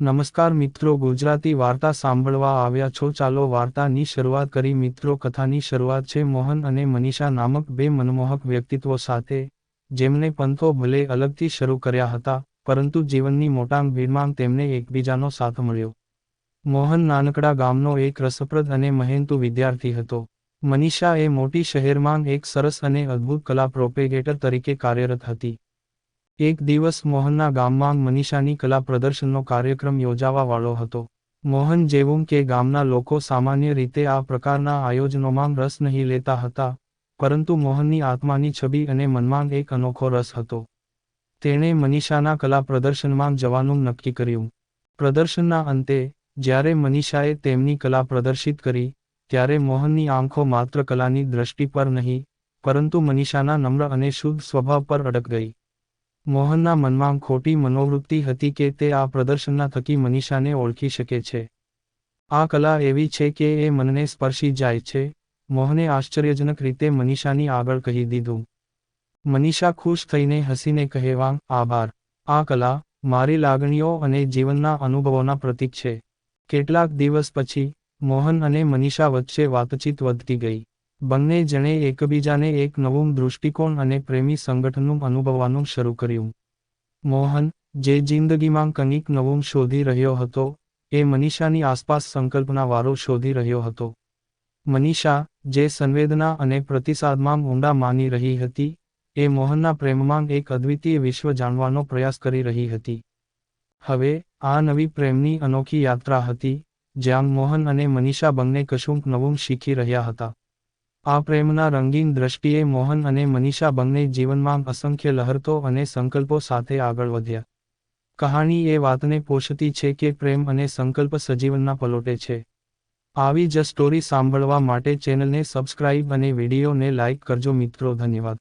નમસ્કાર મિત્રો, ગુજરાતી વાર્તા સાંભળવા આવ્યા છો. ચાલો વાર્તાની શરૂઆત કરી. મિત્રો, કથાની શરૂઆત છે. મોહન અને મનીષા નામક બે મનમોહક વ્યક્તિત્વો સાથે જેમને પંથો ભલે અલગથી શરૂ કર્યા હતા, પરંતુ જીવનની મોટાંગ ભીડમાં તેમને એકબીજાનો સાથ મળ્યો. મોહન નાનકડા ગામનો એક રસપ્રદ અને મહેનતુ વિદ્યાર્થી હતો. મનીષા એ મોટી શહેરમાં એક સરસ અને અદ્ભુત કલા પ્રોપેગેટર તરીકે કાર્યરત હતી. એક દિવસ મોહનના ગામમાં મનીષાની કલા પ્રદર્શનનો કાર્યક્રમ યોજાવા વાળો હતો. મોહન જેવું કે ગામના લોકો સામાન્ય રીતે આ પ્રકારના આયોજનોમાં રસ નહીં લેતા હતા, પરંતુ મોહનની આત્માની છબી અને મનમાં એક અનોખો રસ હતો. તેણે મનીષાના કલા પ્રદર્શનમાં જવાનું નક્કી કર્યું. પ્રદર્શનના અંતે, જ્યારે મનીષાએ તેમની કલા પ્રદર્શિત કરી, ત્યારે મોહનની આંખો માત્ર કલાની દ્રષ્ટિ પર નહીં, પરંતુ મનીષાના નમ્ર અને શુદ્ધ સ્વભાવ પર અડક ગઈ. મોહનના મનમાં ખોટી મનોવૃત્તિ હતી કે તે આ પ્રદર્શનના થકી મનીષાને ઓળખી શકે છે. આ કલા એવી છે કે એ મનને સ્પર્શી જાય છે. મોહને આશ્ચર્યજનક રીતે મનીષાની આગળ કહી દીધું. મનીષા ખુશ થઈને હસીને કહેવા આભાર. આ કલા મારી લાગણીઓ અને જીવનના અનુભવોના પ્રતીક છે. કેટલાક દિવસ પછી, મોહન અને મનીષા વચ્ચે વાતચીત વધતી ગઈ. બંને જણે એકબીજાને એક નવું દૃષ્ટિકોણ અને પ્રેમી સંગઠનનું અનુભવવાનું શરૂ કર્યું. મોહન, જે જિંદગીમાં કંઈક નવું શોધી રહ્યો હતો, એ મનીષાની આસપાસ સંકલ્પનાવાળો શોધી રહ્યો હતો. મનીષા, જે સંવેદના અને પ્રતિસાદમાં ઊંડા માની રહી હતી, એ મોહનના પ્રેમમાં એક અદ્વિતીય વિશ્વ જાણવાનો પ્રયાસ કરી રહી હતી. હવે, આ નવી પ્રેમની અનોખી યાત્રા હતી, જ્યાં મોહન અને મનીષા બંને કશુંક નવું શીખી રહ્યા હતા. આ પ્રેમના રંગીન દ્રષ્ટિએ મોહન અને મનીષા બંને જીવનમાં અસંખ્ય લહરતો અને સંકલ્પો સાથે આગળ વધ્યા. કહાણી એ વાતને પોષતી છે કે પ્રેમ અને સંકલ્પ સજીવનના પલોટે છે. આવી જ સ્ટોરી સાંભળવા માટે ચેનલને સબસ્ક્રાઇબ અને વિડીયોને લાઇક કરજો મિત્રો, ધન્યવાદ.